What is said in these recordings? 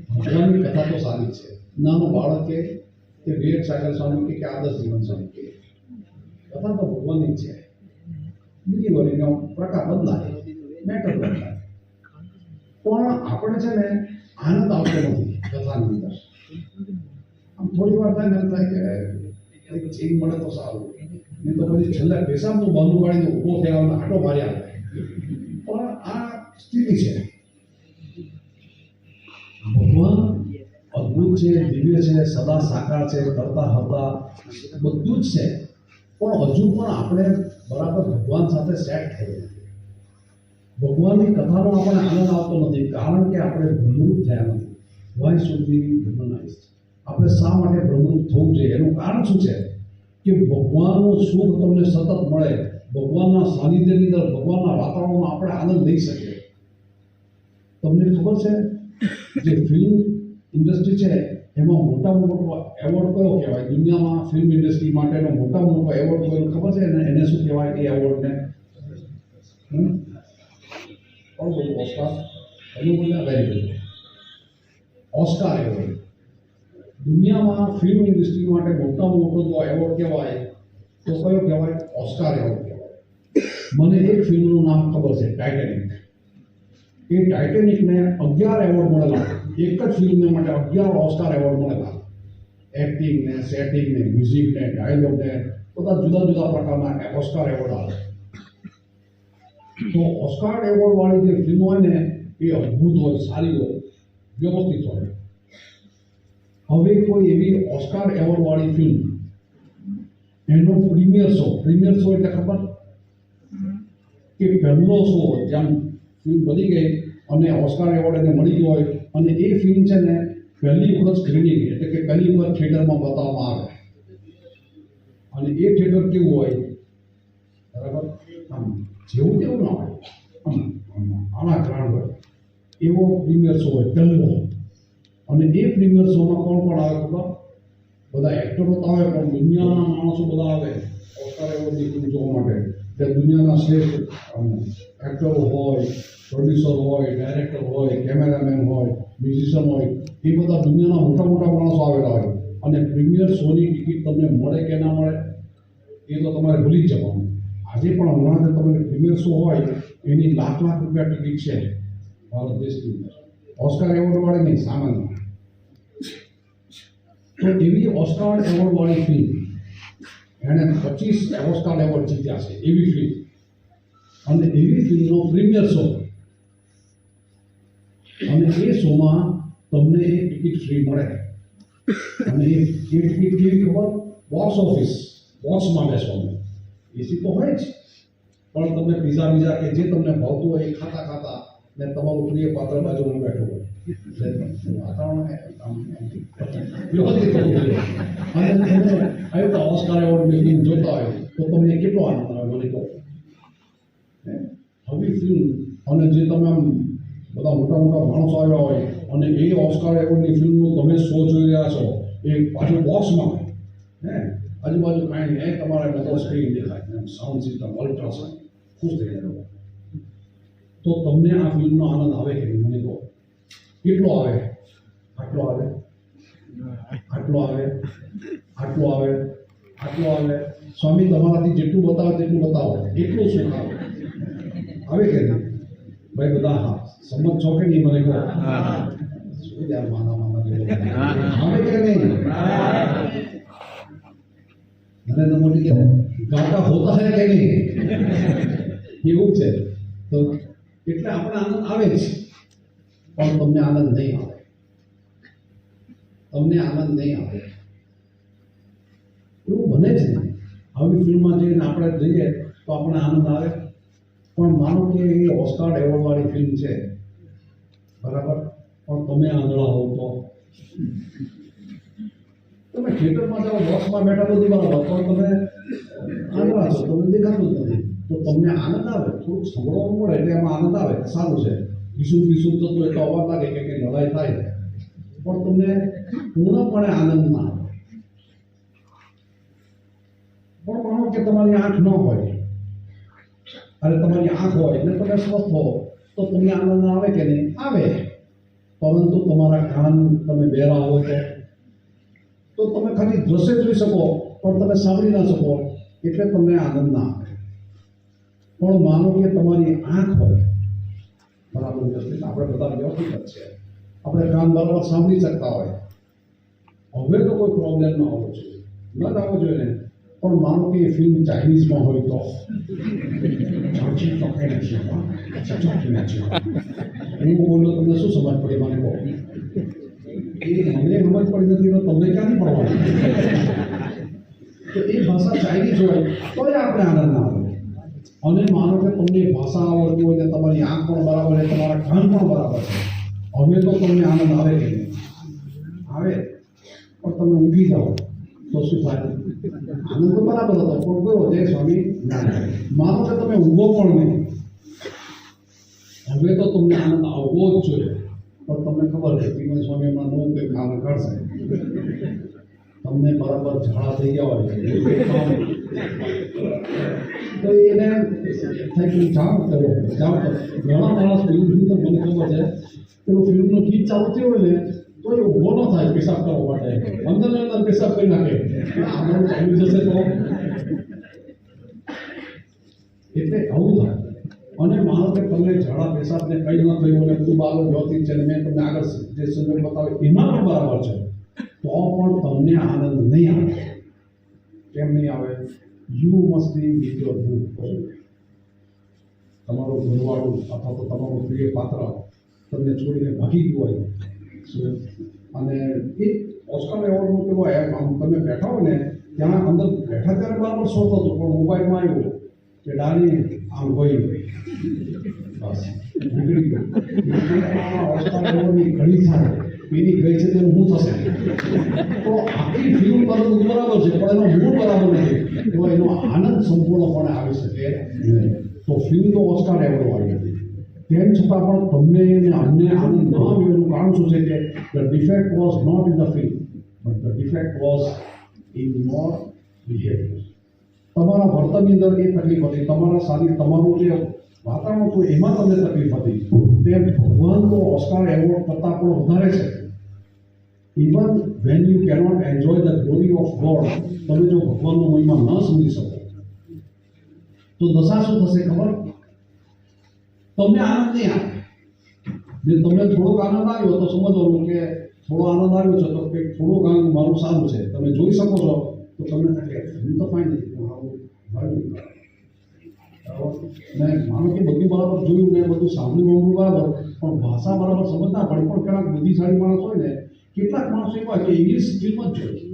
ભગવાનની કથા તો સારી છે. નાનું બાળકે તે વિવેક સાગર સ્વામી કે આદર્શ જીવન સ્વામી કે. કથા તો ભગવાનની છે. બીજી વળીનો પ્રકાર બદલાય. મેટર બદલાય. પણ આપણે છે ને આનંદ આવતો નથી કથાની અંદર. આમ થોડી વાર થાય એમ થાય કે કંઈક ચીજ મળે તો સારું. નહીં તો પછી છેલ્લે પેશાબનું બાંધું વાળીને ઊભો થયા આટો માર્યા. પણ આ સ્થિતિ છે. અદ્ભુત છે, દિવ્ય છે, સદા સાકાર છે કરતા હતા બધું જ છે. પણ હજુ પણ આપણે બરાબર ભગવાન સાથે સેટ થયેલું ભગવાનની કથાનો આપણે આનંદ આવતો નથી, કારણ કે આપણે ભ્રમરૂપ થયા નથી. વાય સુધી બી આપણે શા માટે ભ્રમરૂપ થવું જોઈએ? એનું કારણ શું છે? કે ભગવાનનું સુખ તમને સતત મળે. ભગવાનના સાનિધ્યની અંદર, ભગવાનના વાતાવરણમાં આપણે આનંદ લઈ શકીએ. તમને ખબર છે? જે ફિલ્મ ઇન્ડસ્ટ્રી છે, એમાં મોટામાં મોટો એવોર્ડ કયો કહેવાય? દુનિયામાં ફિલ્મ ઇન્ડસ્ટ્રી માટેનો મોટામાં મોટો એવોર્ડ કયો ખબર છે? ને એને શું કહેવાય એ એવોર્ડને? કોણ બોલું? ઓસ્કાર? એનું બોલ્યા ઓસ્કાર એવોર્ડ દુનિયામાં ફિલ્મ ઇન્ડસ્ટ્રી માટે મોટામાં મોટો જો એવોર્ડ કહેવાય, તો કયો કહેવાય? ઓસ્કાર એવોર્ડ કહેવાય. મને એક ફિલ્મનું નામ ખબર છે ટાઇટેનિક એ ટાઇટેનિકને અગિયાર એવોર્ડ મળેલા. એક જ ફિલ્મને માટે અગિયાર ઓસ્કાર એવોર્ડ મળેલા. એક્ટિંગ ને સેટિંગ ને મ્યુઝિક ને ડાયલોગ ને બધા જુદા જુદા પ્રકારના ઓસ્કાર એવોર્ડ આવે. તો ઓસ્કાર એવોર્ડ વાળી જે ફિલ્મ હોય ને એ અદ્ભુત હોય સારી હોય વ્યવસ્થિત હોય. હવે કોઈ એવી ઓસ્કાર એવોર્ડ વાળી ફિલ્મ એનો પ્રીમિયર શો પ્રીમિયર શો એટલે ખબર? કે પહેલો શો જેમ ફિલ્મ બની ગઈ અને ઓસ્કાર એવોર્ડ એને મળી હોય. અને એ ફિલ્મ છે ને પહેલી વખત સ્ક્રીનિંગ એટલે કે પહેલી વખત થિયેટરમાં બતાવવામાં આવે. અને એ થિયેટર કેવું હોય? બરાબર? આમ જેવું તેવું ના હોય. આમ આના ગ્રાઉન્ડ હોય. એવો પ્રીમિયર શો હોય, પહેલો. અને એ પ્રીમિયર શોમાં કોણ કોણ આવે ખબર? બધા એક્ટરો તો આવે પણ દુનિયાના માણસો બધા આવે. ઓસ્કાર એવોર્ડની ફિલ્મ જોવા માટે. તે દુનિયાના શ્રેષ્ઠ. એક્ટરો હોય પ્રોડ્યુસર હોય ડાયરેક્ટર હોય કેમેરામેન હોય મ્યુઝિશિયન હોય, એ બધા દુનિયાના મોટા મોટા માણસો આવેલા હોય. અને પ્રીમિયર શોની ટિકિટ તમને મળે કે ના મળે, એ તો તમારે ભૂલી જ જવાનું. આજે પણ હમણાં જે તમને પ્રીમિયર શો હોય, એની લાખ લાખ રૂપિયા ટિકિટ છે ભારત દેશની અંદર. ઓસ્કાર એવોર્ડ વાળી નહીં, સામાન્ય. તો એવી ઓસ્કાર એવોર્ડ વાળી ફિલ્મ એણે પચીસ ઓસ્કાર એવોર્ડ જીત્યા છે, એવી ફિલ્મ અને એવી ફિલ્મનો પ્રીમિયર શો. અને એ શોમાં તમને એ ટિકિટ ફ્રી મળે. અને એ ટિકિટ કેવી ખબર બોક્સ ઓફિસ બોક્સમાં બેસવાનું એસી તો હોય જ. પણ તમને પીઝા બીઝા કે જે તમને ભાવતું હોય એ ખાતા ખાતા ને તમારું પ્રિય પાત્ર બાજુમાં બેઠું હોય. વાતાવરણ અને એને આવી રીતે ઓસ્કાર એવોર્ડની ફિલ્મ જોતા હોય તો તમને કેટલો આનંદ આવે મને કહો. ફિલ્મ અને જે તમે આમ બધા મોટા મોટા માણસો આવ્યા હોય અને એ ઓસ્કાર એવોર્ડની ફિલ્મનો તમે શો જોઈ રહ્યા છો, એ પાછું બોક્સમાં હે? આજુબાજુ કાંઈ નહીં તમારે બધો સ્ક્રીન દેખાય. એમ સાઉન્ડ સિસ્ટમ અલ્ટ્રાસાઉન્ડ ખુશ થઈ જાય તો તમને આ ફિલ્મનો આનંદ આવે કે મને કહો. કેટલો આવે? આટલો આવે? આટલો આવે? આટલો આવે? આટલો આવે? સ્વામી, તમારાથી જેટલું બતાવે તેટલું બતાવો. એટલું સુખ આવે આવે કે ભાઈ બધા હા સંમત છો કે નહીં મને કહો શું યાર માના માના આવે કે નહીં? નરેન્દ્ર મોદી કે ગાતા હોતા હે કે નહીં? એવું છે. તો એટલે આપણે આનંદ આવે જ. પણ તમને આનંદ નહીં આવે. તમને આનંદ નહીં આવે. એવું બને નહીં. આવી ફિલ્મમાં જઈને આપણે જઈએ તો આપણે આનંદ આવે. પણ માનો કે એ ઓસ્કાર એવોર્ડવાળી ફિલ્મ છે. બરાબર? પણ તમે આંધળા હો તો. તમે થિયેટરમાં જાઓ બોક્સમાં બેઠા બધું બરાબર પણ તમે આંધળા છો તમને દેખાતું નથી. તો તમને આનંદ આવે? થોડુંક સંભળવાનું મળે એટલે એમાં આનંદ આવે. સારું છે. વિશુદ્ધ વિશુદ્ધ થતું એટલો અવાજ લાગે કે કંઈ લડાઈ થાય. પણ તમને પૂર્ણપણે આનંદ ના આવે. પણ માનો કે તમારી આંખ ન હોય. અને તમારી આંખ હોય, એટલે તમે સ્વસ્થ હો, તો તમને આનંદ આવે કે નહીં? આવે. પરંતુ તમારા કાન તમે બેરા હો તો. તમે ખાલી દ્રશ્ય જોઈ શકો, પણ તમે સાંભળી ના શકો, એટલે તમને આનંદ ના આવે. પણ માનો કે તમારી આંખ હોય, બરાબર વ્યવસ્થિત આપણે બધા વ્યવસ્થિત છે. આપણે કાન બરાબર સાંભળી શકતા હોય. હવે તો કોઈ પ્રોબ્લેમ ન હોવો જોઈએ. ન આવવો જોઈએ. પણ માનો કે એ ફિલ્મ ચાઇનીઝમાં હોય તો ચાચી પકડે છે. હું બોલો તમને શું સમજ પડી મને કહો? એ મને સમજ પડી નથી તો તમને ક્યાંથી પડવાની તો એ ભાષા ચાઇનીઝ હોય તો એ આપણે આનંદ આવે અને માનો કે તમને ભાષા આવડતી હોય તો તમારી આંખ પણ બરાબર છે, તમારા કાન પણ બરાબર છે. હવે તો તમને આનંદ આવે કે આવે. પણ તમે ઊંઘી જાઓ. તો થાય આનંદ તો બરાબર હતો પણ કયો જય સ્વામી મારો કે તમે ઊભો પણ નહીં હવે તો તમને આનંદ આવવો જ જોઈએ પણ તમને ખબર છે કે સ્વામી એમાં નો કે કામ કરશે તમને બરાબર ઝાડા થઈ ગયા હોય તો એને થઈ જામ કરો જામ કરો. ઘણા માણસ ફિલ્મથી તો મને ખબર છે, પેલું ફિલ્મનું ગીત ચાલુ થયું હોય ને તો એ ઊભો ન થાય પેશાબ કરવા માટે અંદર અંદર પેશાબ કરી નાખે. આગળ ચાલુ જશે તો. એટલે આવું થાય. અને માનો કે તમને ઝાડા પેશાબ ને કઈ ન થયું અને બધું બાલો વ્યવસ્થિત છે મેં તમને આગળ જે સંજોગ બતાવ્યો એમાં પણ બરાબર છે. તો પણ તમને આનંદ નહીં આવે. કેમ નહીં આવે? You must be with your book. તમારું ઘરવાળું અથવા તો તમારું પ્રિય પાત્ર તમને છોડીને ભાગી ગયું હોય અને એ ઓસ્કર એવોર્ડનું પેલો એપ આમ તમે બેઠા હોય ને, ત્યાં અંદર બેઠા ત્યારે બરાબર શોખ હતો, પણ મોબાઈલમાં આવ્યો કે ડાની આમ ગઈ બસ. નીકળી એવોર્ડની ઘડી થાય એની ગઈ છે તેનું શું થશે? તો ફિલ્મ બરાબર છે, પણ એનો મૂળ બરાબર નથી. તો એનો આનંદ સંપૂર્ણપણે આવી શકે નહીં. તો ફિલ્મ તો ઓસ્કાર એવોર્ડ વાળી હતી તેમ છતાં પણ તમને અને અમને આનંદ ન આવ્યો એનું કારણ શું છે કે the defect was not in the film but the defect was in your behaviour તમારા વર્તનની અંદર એ તકલીફ હતી, તમારા સાથે તમારું જે વાતાવરણ હતું, એમાં તમને તકલીફ હતી. તેમ ભગવાન તો ઓસ્કાર એવોર્ડ કરતાં પણ વધારે છે. Even when you cannot enjoy the glory of God તમે જો ભગવાનનો મહિમા ન સમજી શકો. તો દશા શું થશે ખબર? તમને આનંદ નહીં આવે. જે તમને થોડોક આનંદ આવ્યો તો સમજવાનું કે થોડો આનંદ આવ્યો છે તો કે થોડુંક આનંદ મારું સારું છે. તમે જોઈ શકો છો તો તમને થાય હું તો ફાઈન નથી આવું મારું મેં. માનો કે બધું બરાબર જોયું ને બધું સાંભળ્યું બધું બરાબર, પણ ભાષા બરાબર સમજતા પડે. પણ કેટલાક બુદ્ધિશાળી માણસ હોય ને, કેટલાક માણસો એવા કે ઇંગ્લિશ ફિલ્મ જ જોઈએ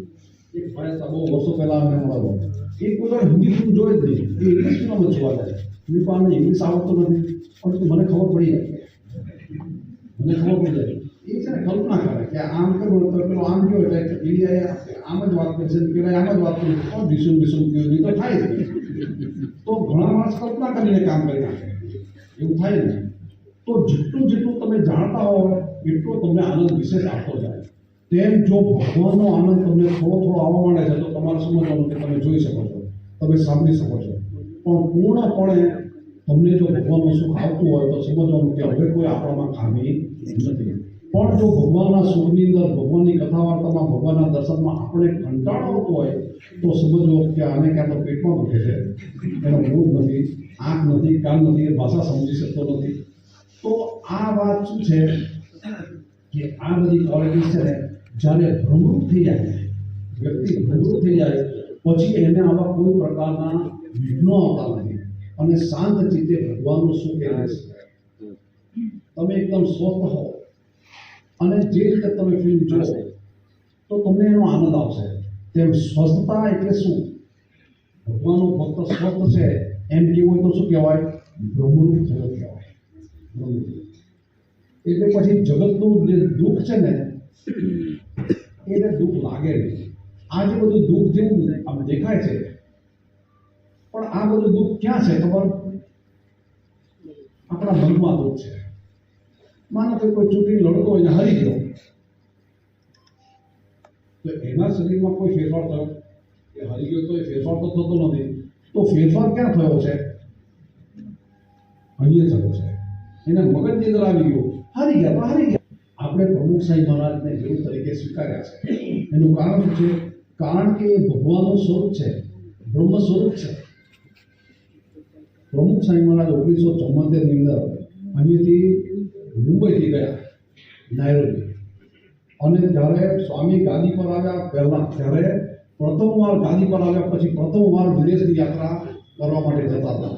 એક ભાઈ બહુ વર્ષો પહેલા અમે મળ્યો એક કોઈ હિન્દી ફિલ્મ જોઈ જ નહીં. એ ઇંગ્લિશ ફિલ્મ જ જોવા જાય મેં ઇંગ્લિશ આવડતું નથી. પણ મને ખબર પડી જાય. મને ખબર પડી જાય. એ છે ને કલ્પના કરે કે આમ કરવું તો પેલો આમ ગયો એટલે આમ જ વાત કરશે પેલા આમ જ વાત કરી તો ભીસું ભીસું ગયો નહીં તો થાય તો ઘણા માણસ કલ્પના કરીને કામ કરી નાખે. એવું થાય ને તો જેટલું જેટલું તમે જાણતા હો, એટલો તમને આનંદ વિશેષ આપતો જાય. તેમ જો ભગવાનનો આનંદ તમને થોડો થોડો આવવા માંડે છે, તો તમારે સમજવાનું કે તમે જોઈ શકો છો. તમે સાંભળી શકો છો. પણ પૂર્ણપણે તમને જો ભગવાનનું સુખ આવતું હોય તો સમજવાનું કે હવે કોઈ આપણામાં ખામી નથી. પણ જો ભગવાનના સુખની અંદર ભગવાનની કથા વાર્તામાં ભગવાનના દર્શનમાં આપણે કંટાળો આવતો હોય તો સમજવો કે આને ક્યાં તો પેટમાં દુખે છે. એનો મૂળ નથી, આંખ નથી, કાન નથી, એ ભાષા સમજી શકતો નથી. તો આ વાત શું છે કે આ બધી ક્વોલિટી છે ને, જ્યારે ભ્રમરૂપ થઈ જાય, વ્યક્તિ ભ્રમરૂપ થઈ જાય પછી એને આવા કોઈ પ્રકારના વિઘ્નો આવતા નથી. અને શાંત ચિત્તે ભગવાનનું શું કહેવાય? છે તમે એકદમ સ્વસ્થ હો. અને જે રીતે તમે ફિલ્મ જોશો તો તમને એનો આનંદ આવશે. તેમ સ્વસ્થતા એટલે શું? ભગવાનનું ભક્ત સ્વસ્થ છે, એમ કેવું હોય તો શું કહેવાય? બ્રહ્મરૂપ થયો કહેવાય. એટલે પછી જગતનું જે દુઃખ છે ને, એને દુઃખ લાગે નહીં. આ જે બધું દુઃખ જેવું આમ દેખાય છે. પણ આ બધું દુઃખ ક્યાં છે ખબર? આપણા મનમાં દુઃખ છે. માનો કે કોઈ ચૂંટણી લડતો હોય હારી ગયો, તો એના શરીરમાં કોઈ ફેરફાર થયો? એ હારી ગયો તો એ ફેરફાર તો થતો નથી. તો ફેરફાર ક્યાં થયો છે? અહીંયા થયો છે. એને મગજની અંદર આવી ગયો. હારી ગયા તો હારી ગયા. આપણે આપણે પ્રમુખ સાંઈ મહારાજને ગુરુ તરીકે સ્વીકાર્યા છે. એનું કારણ શું છે? કારણ કે ભગવાનનું સ્વરૂપ છે. બ્રહ્મ સ્વરૂપ છે. પ્રમુખ સાંઈ મહારાજ ઓગણીસો ચુમ્મોતેરની અંદર અહીંથી મુંબઈથી ગયા નાયરોબી અને જ્યારે સ્વામી ગાદી પર આવ્યા પહેલા, ત્યારે પ્રથમવાર ગાદી પર આવ્યા પછી પ્રથમવાર વિદેશની યાત્રા કરવા માટે જતા હતા.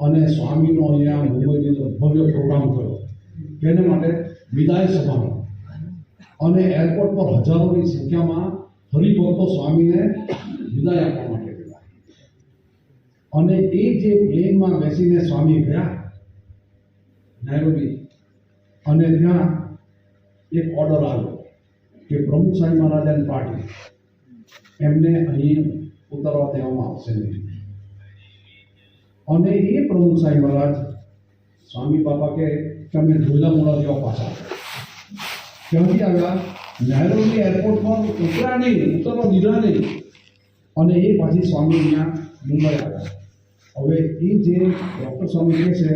અને સ્વામીનો અહીંયા મુંબઈની અંદર ભવ્ય પ્રોગ્રામ થયો. તેને માટે વિદાય સભાનો અને એરપોર્ટ પર હજારોની સંખ્યામાં હરિભક્તો સ્વામીને વિદાય આપવા માટે ગયા. અને એ જે પ્લેનમાં બેસીને સ્વામી ગયા નાયરોબી અને ત્યાં એક ઓર્ડર આવ્યો કે પ્રમુખ સાંઈ મહારાજાની પાર્ટી એમને અહીં ઉતરવા દેવામાં આવશે નહીં. અને એ પ્રમુખ સાંઈ મહારાજ, સ્વામી બાપા કે તમે ધોલા મોડા જેવા પાછા. ક્યાંથી આવ્યા? નહેરુની એરપોર્ટ ઉતરા નહીં ઉતરવા દીધા નહીં. અને એ પાછી સ્વામી અહીંયા મુંબઈ આવ્યા. હવે એ જે ડૉક્ટર સ્વામી કહે છે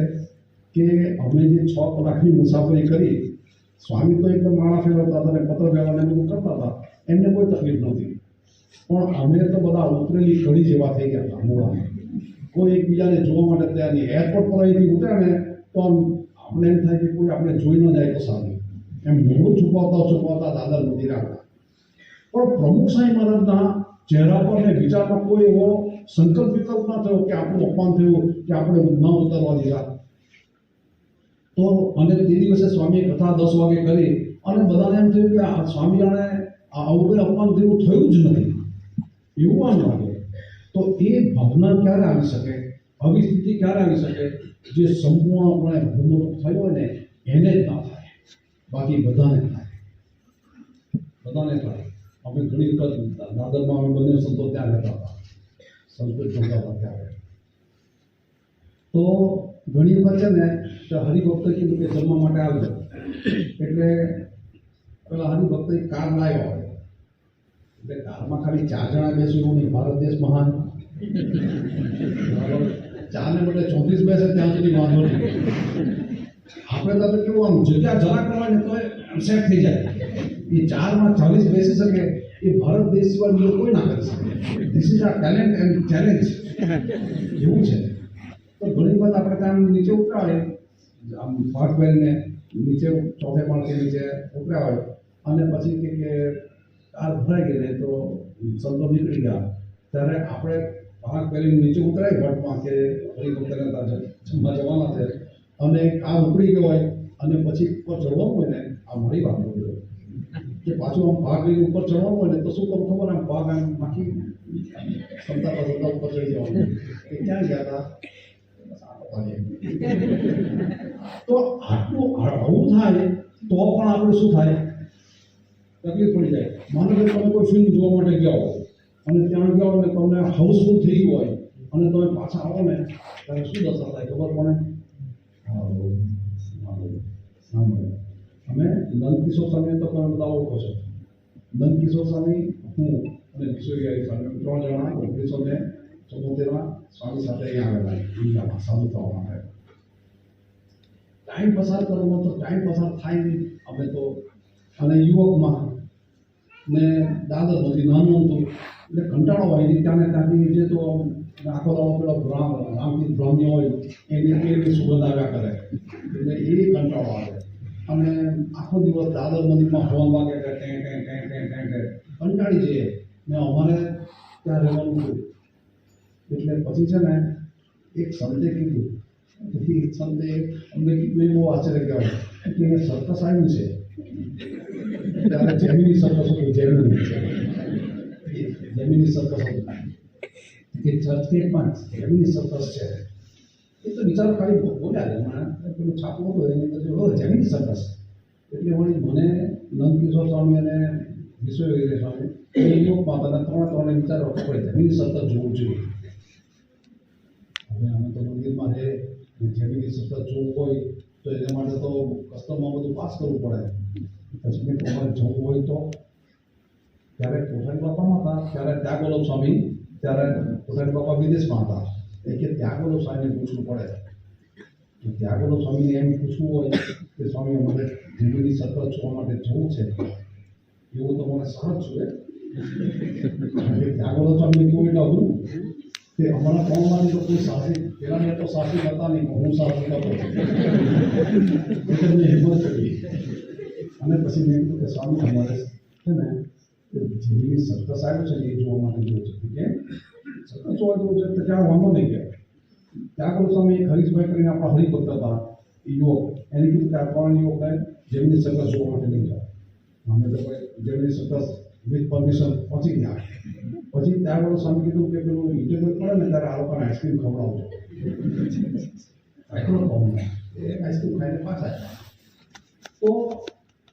કે અમે જે છ કલાકની મુસાફરી કરી, સ્વામી તો એકદમ માળા ફેરવતા હતા અને પત્ર વ્યવહારને બધું કરતા હતા. એમને કોઈ તકલીફ નહોતી. પણ અમે તો બધા ઉતરેલી કડી જેવા થઈ ગયા હતા, મોડામાં. કોઈ એકબીજાને જોવા માટે તૈયાર નહીં. એરપોર્ટ પર અહીંથી ઉતરે ને તો આમ આપણે એમ થાય કે કોઈ આપણે જોઈ ન જાય તો સારું. એમ મોડું છુપાવતા છુપાવતા દાદર નથી રાખતા. પણ પ્રમુખ સાંઈ મહારાજના ચહેરા પર ને બીજા પર કોઈ એવો સંકલ્પ વિકલ્પ ના થયો કે આપણું અપમાન થયું, કે આપણે ન ઉતારવા દીધા તો અને તે દિવસે સ્વામીએ કથા દસ વાગે કરી અને બધાને એમ થયું કે આ સ્વામી આ આવું કોઈ અપમાન થયું થયું જ નથી. એવું આમ લાગે. તો એ ભાવના ક્યારે આવી શકે? આવી ક્યારે આવી શકે? જે સંપૂર્ણપણે ભૂમરૂપ થયો હોય ને, એને જ ના થાય. બાકી બધાને થાય. બધાને થાય. અમે ઘણી વખત નાદરમાં અમે બંને સંતો ત્યાં રહેતા હતા. સંસ્કૃત ભણતા હતા ત્યારે. તો ઘણી વખત છે ને, તો હરિભક્ત કીધું કે જમવા માટે આવજો એટલે પેલા હરિભક્ત કાર લાવ્યો હોય. એટલે કારમાં ખાલી ચાર જણા બેસું એવું નહીં ભારત દેશ મહાન? ચારને બદલે ચોત્રીસ બેસે ત્યાં સુધી વાંધો નહીં. આપણે તો કેવું જગ્યા જરાક ન હોય ને તો સેટ થઈ જાય. એ ચારમાં ચાલીસ બેસી શકે, એ ભારત દેશ સિવાય બીજો કોઈ ના કરી શકે. ધીસ ઇઝ આ ટેલેન્ટ એન્ડ ચેલેન્જ એવું છે. તો ઘણી વખત આપણે ત્યાં નીચે ઉતરાવે આમ ફાટ પહેરીને નીચે ચોથે કે નીચે ઉતર્યા હોય અને પછી કે કે કાર ભરાઈ ગઈ ને તો સંતો નીકળી ગયા. ત્યારે આપણે ભાગ પહેલી નીચે ઉતરાય ભટમાં કે ત્યાં જમવા જવાના છે. અને આ ઉપડી ગયો હોય અને પછી ઉપર ચડવાનું હોય ને, આ મળી વાપરવું જોઈએ કે પાછું આમ ભાગ લઈને ઉપર ચડવાનું હોય ને, તો શું કરું ખબર? આમ ભાગ આમ નાખી ક્ષમતા પર ક્ષમતા ઉપર ચડી જવાનું. એ ક્યાં ગયા હતા. તો આટલું આવું થાય, તો પણ આપણે શું થાય? તકલીફ પડી જાય. માનો કે તમે કોઈ ફિલ્મ જોવા માટે ગયા હો, અને ત્યાં ગયા હોય તમને હાઉસફુલ થઈ ગયું હોય, અને તમે પાછા આવો ને, ત્યારે શું દશા થાય ખબર પડે. હા, બહુ. અમે નંદકિશોર સ્વામી તો તમે બધા ઓળખો છો. નંદકિશોર સ્વામી હું અને કિશોરી સ્વામી ત્રણ જણા ઓગણીસો ને ચુમ્મોતેરમાં સ્વામી સાથે અહીંયા આવેલા ઇન્ડિયામાં સાધુ થવા માટે. ટાઈમ પસાર કરવો તો ટાઈમ પસાર થાય નહીં. અમે તો અને યુવકમાં ને દાદર નથી નાનું હતું. એટલે કંટાળો હોય એની ત્યાં ને ત્યાંથી જે તો આખો દાવો પેલો ભ્રામ રામથી ભ્રમ્ય હોય એની એની સુગંધ આવ્યા કરે. એટલે એ કંટાળો આવે. અને આખો દિવસ દાદર મંદિરમાં ફોન વાગે કે ટેં ટેં ટેં ટેં ટેં ટેં. કંટાળી જઈએ. ને અમારે ત્યાં રહેવાનું હતું એટલે પછી છે ને એક સંતે કીધું. પછી સંતે અમને કીધું, એ બહુ આશ્ચર્ય કહેવાય. કે એ સરકસ આવ્યું છે. ત્યારે જેમિની સરકસ હતું જેમિની. જેમિની સરકસ હતું. કે ચર્ચગેટમાં જેમિની સરકસ છે. એ તો બિચારો ખાલી બોલ્યા હમણાં પેલું છાપું હતું, એની અંદર જો જમીન સર્કસ એટલે વળી મને નંદકિશોર સ્વામી અને વિશ્વ સ્વામી, એ યુગમાં ત્રણ ત્રણ વિચારો કે આપણે જેમિની સર્કસ જોવું જોઈએ. હવે અમે તો મંદિરમાં રહે જેમિની સતત જોવું હોય, તો એના માટે તો કસ્ટમમાં બધું પાસ કરવું પડે. પછી મેં તમારે જવું હોય તો. ત્યારે કોઠારી બાપામાં હતા, ત્યારે ત્યાં ત્યાગોલવ સ્વામી, ત્યારે કોઠારી બાપા વિદેશમાં હતા. એ કે ત્યાગોનો સ્વામીને પૂછવું પડે. તો ત્યાગોલવ સ્વામીને એમ પૂછવું હોય કે સ્વામી મને જીવનની સતત જોવા માટે જવું છે. એવું તો મને સહજ છું. ત્યાગોલો તો અમને કેવું એટલે અઘરું કે અમારા ગામમાંથી તો કોઈ સાહસિક પેલા તો સાહસિક હતા નહીં હું સાહસિક હતો એટલે મેં હિંમત કરી. અને પછી મેં કીધું કે સ્વામી અમારે છે ને જિંદગી જેવી સારું છે એ જોવા માટે જવું છે. કે સર્કસ હોય જવું છે તો ત્યાં વાંધો નહીં ગયા ત્યાં સ્વામી એક હરીશભાઈ કરીને આપણા હરિભક્ત હતા એ યુવક એને કીધું કે આ ત્રણ યુવકને જેમની સર્કસ જોવા માટે નહીં જાય અમે તો ભાઈ જેમની સર્કસ વિથ પરમિશન પહોંચી ગયા પછી ત્યાં આગળ સ્વામી કીધું કે પેલું ઇન્ટરવ્યુ પડે ને ત્યારે આ લોકોને આઈસ્ક્રીમ ખવડાવજો આઈસ્ક્રીમ ખાઈને પાછા તો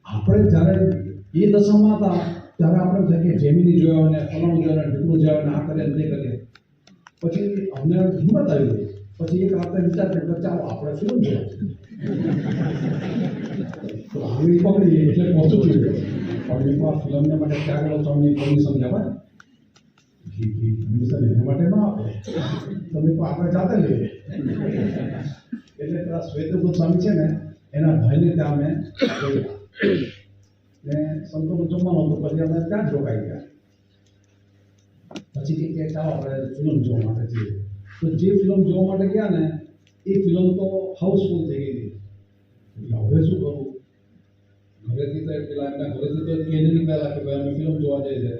આપણે જ્યારે એ દશામાં હતા, ત્યારે આપણે કે જેમિની જોયા અને ફલાણું જોયા ઢીકણું જોયા અને આ કરે તે કરીએ. પછી અમને હિંમત આવી પછી એક રાતે વિચાર કર્યો ચાલો, આપણે શું એટલે પહોંચું ફિલ્મને માટે ત્યાં આગળ તો અમને પરમિશન લેવાય એના માટે ના આપે. તમે આપણે જાતે લઈએ. એટલે પેલા શ્વેત ગોસ્વામી છે ને, એના ભાઈને ત્યાં અમે ને સંતોનો જમવાનો પછી અમે ત્યાં જ રોકાઈ ગયા. પછી કે કે ચાલો આપણે ફિલ્મ જોવા માટે જઈએ. તો જે ફિલ્મ જોવા માટે ગયા ને, એ ફિલ્મ તો હાઉસફુલ થઈ ગઈ હતી. એટલે હવે શું કરું? ઘરેથી તો પેલા એમના ઘરેથી તો કહી નહીં પહેલા કે ભાઈ અમે ફિલ્મ જોવા જઈએ છે.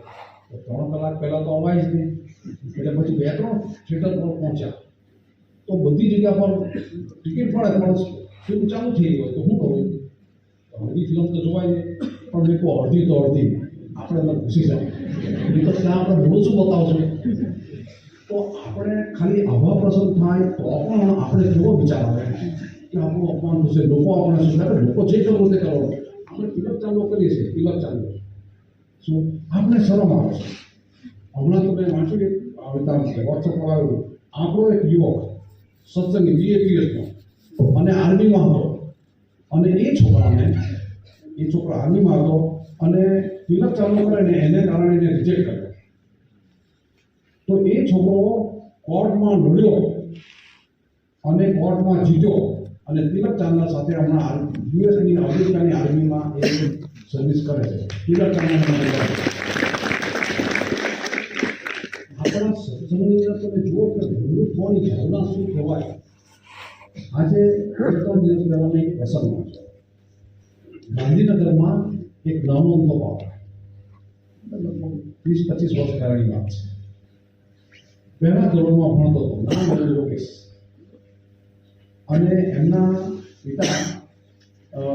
તો ત્રણ કલાક પહેલા તો અવાય જ નહીં. એટલે પછી બે ત્રણ થિયેટર પર પહોંચ્યા. તો બધી જગ્યા પર ટિકિટ પડે પણ ફિલ્મ ચાલુ થઈ ગઈ હોય તો શું કરું? અડધી ફિલ્મ તો જોવાય નહીં. પણ મેં કહું અડધી તો અડધી. આપણે અંદર ઘૂસી જાવ નહીં આપણે શું બતાવશું તો આપણે ખાલી આવા પ્રસંગ થાય તો પણ આપણે કેવો વિચાર આવે? કે આપણું અપમાન થશે, લોકો આપણે શું કરે? લોકો જે કરવું તે કરો? આપણે તિલક ચાલુ કરીએ છીએ, તિલક ચાલુ શું આપણે શરમ આવે છે. હમણાં તો મેં વાંચ્યું કે આવતા વોટ્સઅપ પર આવ્યું. આપણો એક યુવક, સત્સંગી બીએપીએસનો અને આર્મીમાં હતો. અને એ છોકરાને, એ છોકરા આર્મીમાં હતો અને તિલક ચાલુ કરે ને એને કારણે એને રિજેક્ટ કર્યો તો એ છોકરો કોર્ટમાં લડ્યો અને કોર્ટમાં જીત્યો અને તિલક ચાંદના સાથે હમણાં યુએસની અમેરિકાની આર્મીમાં એ સર્વિસ કરે છે. તિલક ચાંદના. આપણા સત્સંગની અંદર તમે જુઓ કે હિન્દુત્વની ભાવના શું કહેવાય? આજે ત્રણ દિવસ પહેલા એક પ્રસંગ ગાંધીનગરમાં એક અમથો બાળક લગભગ વીસ પચીસ વર્ષ પહેલાની વાત છે. પહેલા ધોરણમાં ભણતો હતો. નામ એનું યોગેશ અને એમના પિતા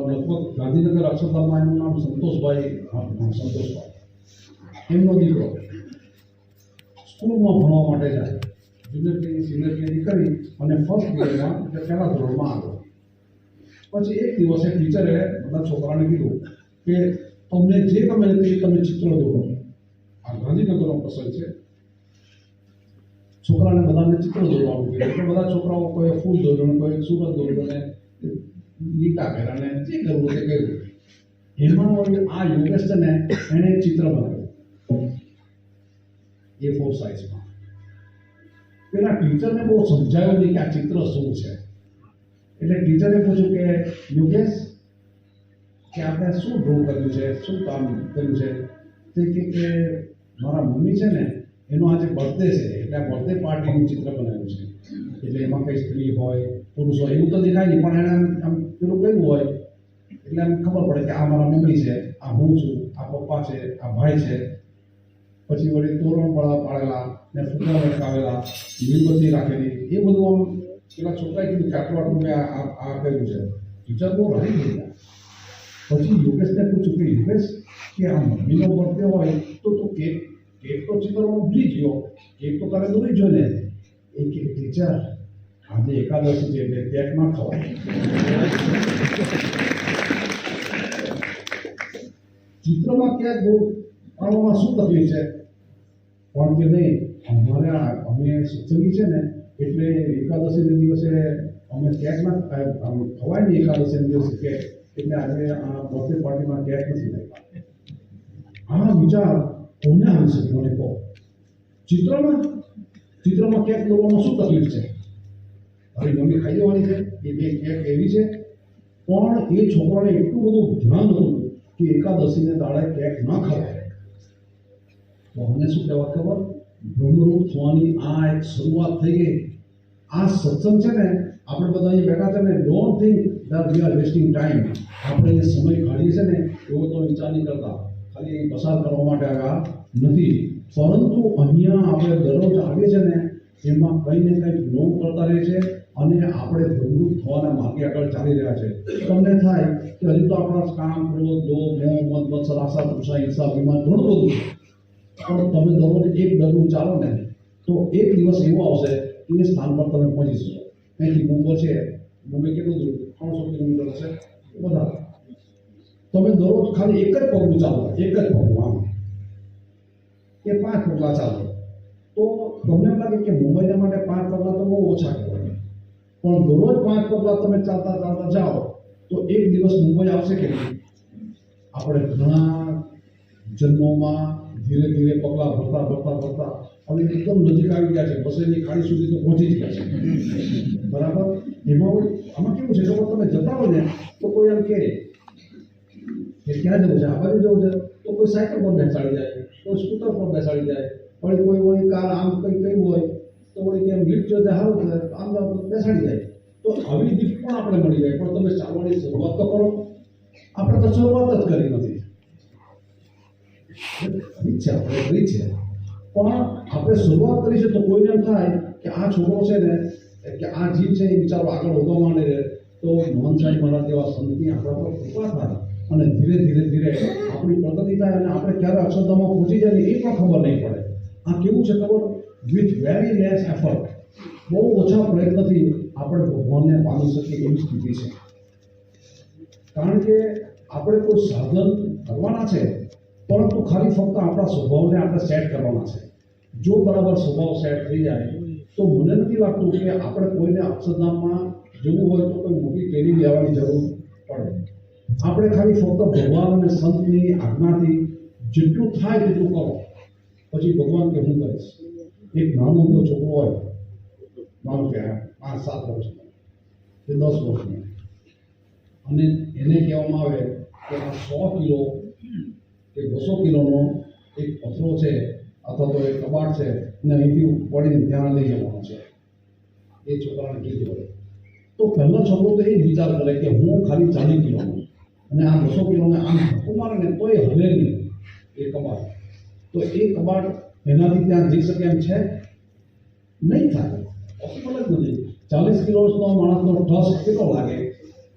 લગભગ ગાંધીનગર અક્ષરધામમાં એનું નામ સંતોષભાઈ સંતોષભાઈ. એમનો દીકરો સ્કૂલમાં ભણવા માટે જાય. જુનિયર કેજી સિનિયર કેજી કરી અને ફર્સ્ટ ગ્રેડમાં એટલે પહેલા ધોરણમાં આવ્યો. પછી એક દિવસે ટીચરે બધા છોકરાને કીધું કે તમને જે તમે તે તમે ચિત્ર દોરો. આ ગાંધીનગરનો પ્રસંગ છે. છોકરાને બધાને ચિત્ર દોરવાનું કહે એટલે બધા છોકરાઓ કોઈ ફૂલ દોર્યું કોઈ સુરત દોર્યું ને લીટા કર્યા ને જે કરવું તે કર્યું એમાં વળી આ યોગેશ છે ને એણે ચિત્ર બનાવ્યું. એ ફોર સાઇઝમાં પેલા ટીચરને બહુ સમજાયું નહીં કે આ ચિત્ર શું છે. એટલે ટીચરે પૂછ્યું કે આપણે શું ડ્રો કર્યું છે? શું કામ કર્યું છે? તે કે મારા મમ્મી છે ને, એનો આજે બર્થડે છે, એટલે આ બર્થડે પાર્ટીનું ચિત્ર બનાવ્યું છે. એટલે એમાં કંઈ સ્ત્રી હોય, પુરુષ હોય, એવું તો દેખાય નહીં, પણ એને આમ પેલું કર્યું હોય. એટલે આમ ખબર પડે કે આ મારા મમ્મી છે, આ હું છું, આ પપ્પા છે, આ ભાઈ છે. પછી વળી તોરણ પડા પાડેલા ને ફૂટા લટકાવેલા, મીણબત્તી રાખેલી, એ બધું આમ પેલા છોકરાએ કીધું કે આટલું આટલું મેં આ કર્યું છે. ટીચર બહુ રહી ગયા. પછી યોગેશને પૂછ્યું કે યોગેશ કે આ મમ્મીનો બર્થડે હોય તો તું કેક કેક તો ચિત્રમાં ભૂલી ગયો કેક તો તારે દોરી જો ને એ કે ટીચર, આજે એકાદશી છે એટલે કેક ના ખવાય. ચિત્રમાં ક્યાંક બહુ પાડવામાં શું તકલીફ છે? પણ કે નહીં, અમારે અમે સત્સંગી છે ને, એટલે એકાદશીના દિવસે અમે કેક ખવાય ને એકાદશીના દિવસે કેક એટલે આજે આ બર્થડે પાર્ટીમાં કેક નથી લાગ્યા. આ વિચાર કોને આવી શકે મને કહો? ચિત્રમાં ચિત્રમાં કેક દોરવામાં શું તકલીફ છે? મારી મમ્મી ખાઈ જવાની છે, એ બે કેક એવી છે. પણ એ છોકરાને એટલું બધું ધ્યાન હતું કે એકાદશીને દાડે કેક ન ખવાય. તો મને શું કહેવા ખબર? ભ્રમરૂપ થવાની આ એક શરૂઆત થઈ ગઈ. આ સત્સંગ છે ને, આપણે બધા અહીં બેઠા છે ને don't think that we are wasting time આપણે સમય કાઢીએ છે ને, એવો તો વિચાર નહીં કરતા. ખાલી પસાર કરવા માટે આવ્યા નથી. પરંતુ અહીંયા આપણે દરરોજ આવીએ છે ને, એમાં કંઈ ને કંઈક નવું કરતા રહે છે અને આપણે ભગવત થવાના માર્ગે આગળ ચાલી રહ્યા છે. તમને થાય કે હજુ તો આપણા કામ, ક્રોધ લોભ મોહ મત મત્સર આશા તૃષા હિંસા અભિમાન ઘણું બધું પણ તમે દરરોજ એક ડગલું ચાલો ને, તો એક દિવસ એવો આવશે કે એ સ્થાન પર તમે પહોંચી શકો અહીંથી મુંબઈ છે. મુંબઈ કેટલું દૂર? ત્રણસો કિલોમીટર હશે વધારે તમે દરરોજ ખાલી એક જ પગલું ચાલો એક જ પગલું આમ કે પાંચ પગલાં ચાલો તો તમને એમ લાગે કે મુંબઈના માટે પાંચ પગલાં તો બહુ ઓછા કહેવાય પણ દરરોજ પાંચ પગલાં તમે ચાલતા ચાલતા જાઓ તો એક દિવસ મુંબઈ આવશે કે નહીં આપણે ઘણા જન્મોમાં ધીરે ધીરે પગલાં ભરતા ભરતા ભરતા હવે એકદમ નજીક આવી ગયા છે બસેની ખાડી સુધી તો પહોંચી જ ગયા છે બરાબર એમાં વળી આમાં છે, જો તમે જતા હોય ને, તો કોઈ એમ કે ક્યાં જવું છે? આ જવું છે. તો કોઈ સાયકલ પર બેસાડી જાય કોઈ સ્કૂટર પર બેસાડી જાય વળી કોઈ વળી કાર આમ કંઈ કહ્યું હોય, તો વળી કેમ લીટ જો સારું છે આમ બેસાડી જાય. તો આવી લિફ્ટ પણ આપણે મળી જાય, પણ તમે ચાલવાની શરૂઆત તો કરો. આપણે તો શરૂઆત જ કરી નથી. ઈચ્છા છે, આપણે કરી છે. પણ આપણે શરૂઆત કરી છે તો કોઈને એમ થાય કે આ છોકરો છે ને, કે આ જીવ છે એ બિચારો આગળ વધવા માંડે છે. તો મોહન સાહેબ જેવા સંતની આપણા પર કૃપા થાય. અને ધીરે ધીરે ધીરે આપણી પ્રગતિ થાય અને આપણે ક્યારે અક્ષરધામમાં પહોંચી જાય એ પણ ખબર નહીં પડે. આ કેવું છે ખબર? વિથ વેરી લેસ એફર્ટ બહુ ઓછા પ્રયત્નથી આપણે ભગવાનને પામી શકીએ એવી સ્થિતિ છે. કારણ કે આપણે કોઈ સાધન કરવાના છે, પરંતુ ખાલી ફક્ત આપણા સ્વભાવને આપણે સેટ કરવાના છે. જો બરાબર સ્વભાવ સેટ થઈ જાય, તો મને નથી લાગતું કે આપણે કોઈને અક્ષરધામમાં જવું હોય તો કોઈ મોટી ટ્રેનિંગ લેવાની જરૂર પડે આપણે ખાલી ફક્ત ભગવાન અને સંતની આજ્ઞાથી જેટલું થાય તેટલું કરો. પછી ભગવાન કે હું કરીશ? એક નાનો મોટો છોકરો હોય માનું કે પાંચ સાત વર્ષનો કે દસ વર્ષનો. અને એને કહેવામાં આવે કે આ સો કિલો કે બસો કિલોનો એક પથરો છે, અથવા તો એક કબાટ છે અને અહીંથી પડીને ત્યાં લઈ જવાનો છે. એ છોકરાને કીધું હોય. તો પહેલો છોકરો તો એ જ વિચાર કરે કે હું ખાલી ચાલીસ કિલો અને આ બસો કિલોને આમ ધક્કો મારે ને તોય હલે નહીં. એ કબાટ. તો એ કબાટ એનાથી ત્યાં જઈ શકે એમ છે? નહીં થાય. પોસિબલ જ નથી. ચાલીસ કિલોનો માણસનો ઠસ કેટલો લાગે?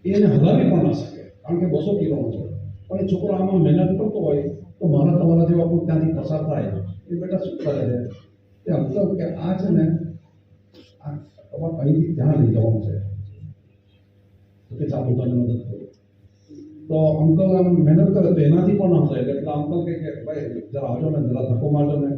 એને હલાવી પણ ના શકે, કારણ કે બસો કિલોનો છે. પણ એ છોકરો આમાં મહેનત કરતો હોય, તો મારા તમારા જેવા કોઈ ત્યાંથી પસાર થાય. એ બેટા શું કરે છે? તે મતલબ કે આ છે ને, આ કબાટ અહીંથી ત્યાં લઈ જવાનું છે. તો કે ચાલો તને મદદ કરું. તો અંકલ આમ મહેનત કરે તો એનાથી પણ ના થાય. એટલે અંકલ કે કે, ભાઈ, જરા આવજો ને, જરા ધક્કો મારજો ને.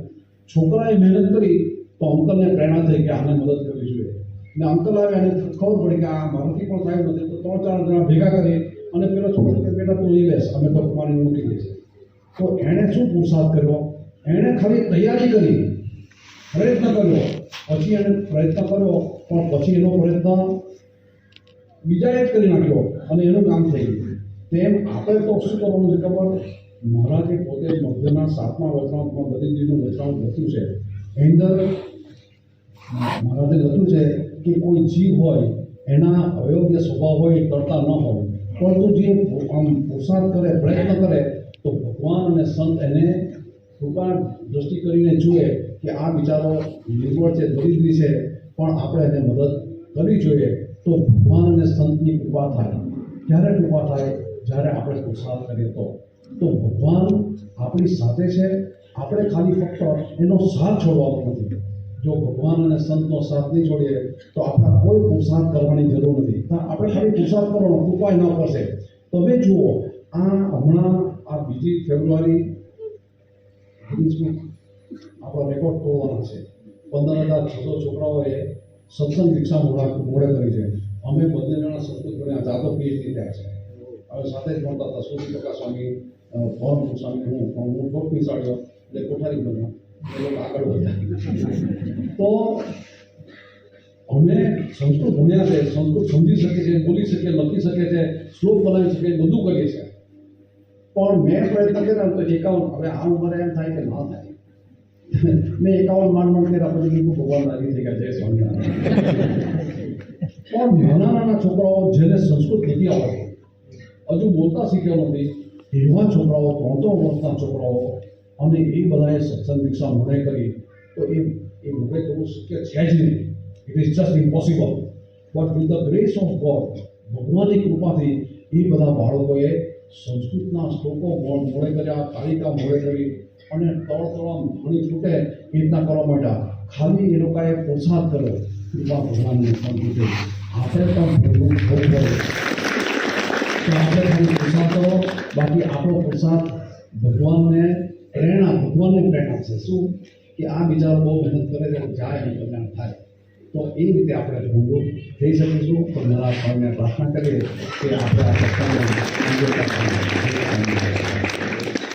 છોકરાએ મહેનત કરી તો અંકલને પ્રેરણા થઈ કે આને મદદ કરવી જોઈએ. ને અંકલ આવે અને ખબર પડી કે આ મારાથી પણ થાય નથી તો ત્રણ ચાર જણા ભેગા કરી અને પેલો છોકરો કે, બેટા, તું એ લેશ અમે ધક્કો મારીને મૂકી દઈશ. તો એણે શું પુરસાદ કર્યો? એણે ખાલી તૈયારી કરી. પ્રયત્ન કર્યો. પછી એણે પ્રયત્ન કર્યો, પણ પછી એનો પ્રયત્ન બીજાએ જ કરી નાખ્યો અને એનું કામ થઈ ગયું. તેમ આપણે તો શું કરવાનું છે ખબર? મહારાજે પોતે મધ્યના સાતમા વચનાંતમાં દરિદ્રીનું વચનાંત લખ્યું છે. એની અંદર મહારાજે લખ્યું છે કે કોઈ જીવ હોય, એના અયોગ્ય સ્વભાવ હોય કરતા ન હોય. પરંતુ જે આમ પુરુષાર્થ કરે, પ્રયત્ન કરે, તો ભગવાન અને સંત એને કૃપા દ્રષ્ટિ કરીને જુએ કે આ બિચારો નિર્બળ છે, દરિદ્રી છે, પણ આપણે એને મદદ કરવી જોઈએ. તો ભગવાન અને સંતની કૃપા થાય. ક્યારે કૃપા થાય? જ્યારે આપણે પુરસાદ કરીએ તો. તો ભગવાન આપણી સાથે છે. આપણે ખાલી ફક્ત એનો સાથ છોડવાનો નથી. જો ભગવાન અને સંતનો સાથ નહીં છોડીએ, તો આપણા કોઈ પુરસાદ કરવાની જરૂર નથી. આપણે ખાલી પુરસાદ કરવાનો કૃપા ન કરશે. તમે જુઓ, આ હમણાં, આ બીજી ફેબ્રુઆરી, આપણો રેકોર્ડ તોડવાના છે. પંદર હજાર છસો છોકરાઓએ સત્સંગ દીક્ષા મોડા મોડે કરી છે. અમે બંને જણા સંસ્કૃત ભણ્યા જાતો પીએચડી થયા છે. હવે સાથે જ ભણતા હતા સૂર્ય પ્રકાશ સ્વામી ફોર્મ સ્વામી, હું ફોર્મ હું ફોર્મ નિશાળ્યો એટલે કોઠારી બન્યો. એ આગળ વધ્યા. તો અમે સંસ્કૃત ભણ્યા છે, સંસ્કૃત સમજી શકે છે બોલી શકે લખી શકે છે શ્લોક બનાવી શકે બધું કરીએ છે પણ મેં પ્રયત્ન કર્યો તો એકાવન, હવે આ ઉંમરે એમ થાય કે ના થાય. મેં એકાવન માંડ માંડ કર્યા પછી કીધું ભગવાન રાજી થઈ ગયા, જય સ્વામિનારાયણ. પણ નાના નાના છોકરાઓ જેને સંસ્કૃત નથી આવડતું. હજુ બોલતા શીખ્યા નથી. એવા છોકરાઓ ત્રણ વર્ષના છોકરાઓ અને એ બધાએ સત્સંગ દીક્ષા મને કરી, તો એ એ મુખે કરવું શક્ય છે જ નહીં. It is just impossible but with the grace of God ભગવાનની કૃપાથી એ બધા બાળકોએ સંસ્કૃતના શ્લોકો મોડ મોડે કર્યા કાલિકા મોડે કરી અને તળ તળામ ઘણી છૂટે એ રીતના કરવા માંડ્યા. ખાલી એ લોકોએ પ્રોત્સાહન કર્યો. કૃપા ભગવાનની સંસ્કૃતિ આપણે પણ ભરવું થવું પડે તો આપણે ખાલી પુરુષાર્થ કરો બાકી આપણો પુરુષાર્થ ભગવાનને પ્રેરણા ભગવાનને પ્રેરણા છે શું કે આ બિચારો બહુ મહેનત કરે છે જાય અને કલ્યાણ થાય તો એ રીતે આપણે ભૂગો થઈ શકીશું તો મારા સ્વામીને પ્રાર્થના કરીએ કે આપણે આ સત્તાને